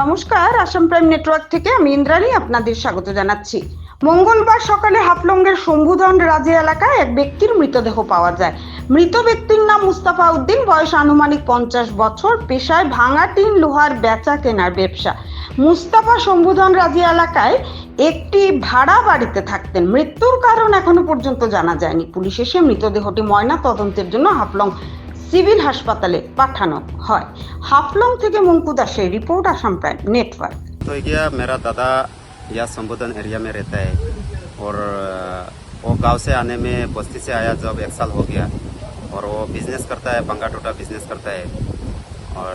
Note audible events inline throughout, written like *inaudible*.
নমস্কার, Assam prime network থেকে আমি ইন্দ্রাণী আপনাদের স্বাগত জানাচ্ছি। মঙ্গলবার সকালে হাফলংয়ের শম্ভুধন রাজে এলাকায় এক ব্যক্তির মৃতদেহ পাওয়া যায়। মৃত ব্যক্তির নাম মুস্তাফা উদ্দিন, বয়স আনুমানিক পঞ্চাশ বছর, পেশায় ভাঙা টিন, লোহার বেচা কেনার ব্যবসা। মুস্তাফা শম্ভুধন রাজি এলাকায় একটি ভাড়া বাড়িতে থাকতেন। মৃত্যুর কারণ এখনও পর্যন্ত জানা যায়নি। পুলিশ এসে মৃতদেহটি ময়না তদন্তের জন্য হাফলং সিভিল হাসপাতালে পাঠানো হয় হাফলং থেকে মঙ্কু দাসের রিপোর্ট আসাম প্রাইম নেটওয়ার্ক तो ये मेरा दादा यहाँ संबोधन एरिया में रहता है और अ, वो गांव से आने में बस्ती से आया जब एक साल हो गया और वो बिजनेस करता है बंगा टोटा बिजनेस करता है और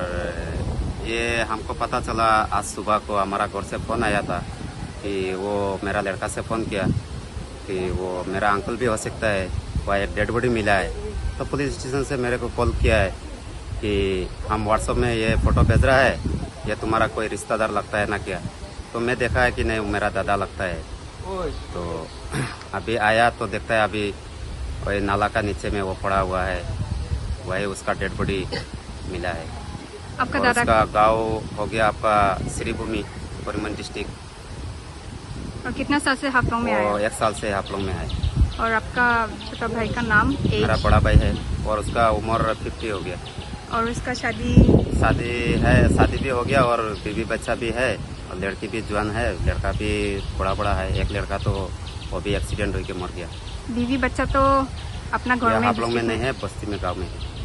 ये हमको पता चला आज सुबह को हमारा घर से फ़ोन आया था कि वो मेरा लड़का से फ़ोन किया कि वो मेरा अंकल भी हो सकता है वहाँ एक डेड बॉडी मिला है तो पुलिस स्टेशन से मेरे को कॉल किया है कि हम व्हाट्सअप में ये फ़ोटो भेज रहा है ये तुम्हारा कोई रिश्तेदार लगता है ना क्या? तो मैं देखा है कि नहीं वो मेरा दादा लगता है। तो *clears throat* अभी आया तो देखता है अभी वही नाला का नीचे में वो पड़ा हुआ है वही उसका डेड बॉडी मिला है। आपका दादा उसका गाँव हो गया आपका श्रीभूमि परिमन डिस्ट्रिक्ट। और कितना साल से हाफलोंग में आया? एक साल से आप लोग में है और आपका छोटा भाई का नाम मेरा बड़ा भाई है और उसका उम्र फिफ्टी हो गया। और उसका शादी? शादी है शादी भी हो गया और बीवी बच्चा भी है और लड़की भी जवान है लड़का भी बड़ा बड़ा है। एक लड़का तो वो भी एक्सीडेंट होकर मर गया। बीवी बच्चा तो अपना घर में आप लोग में नहीं है बस्ती में गाँव में है।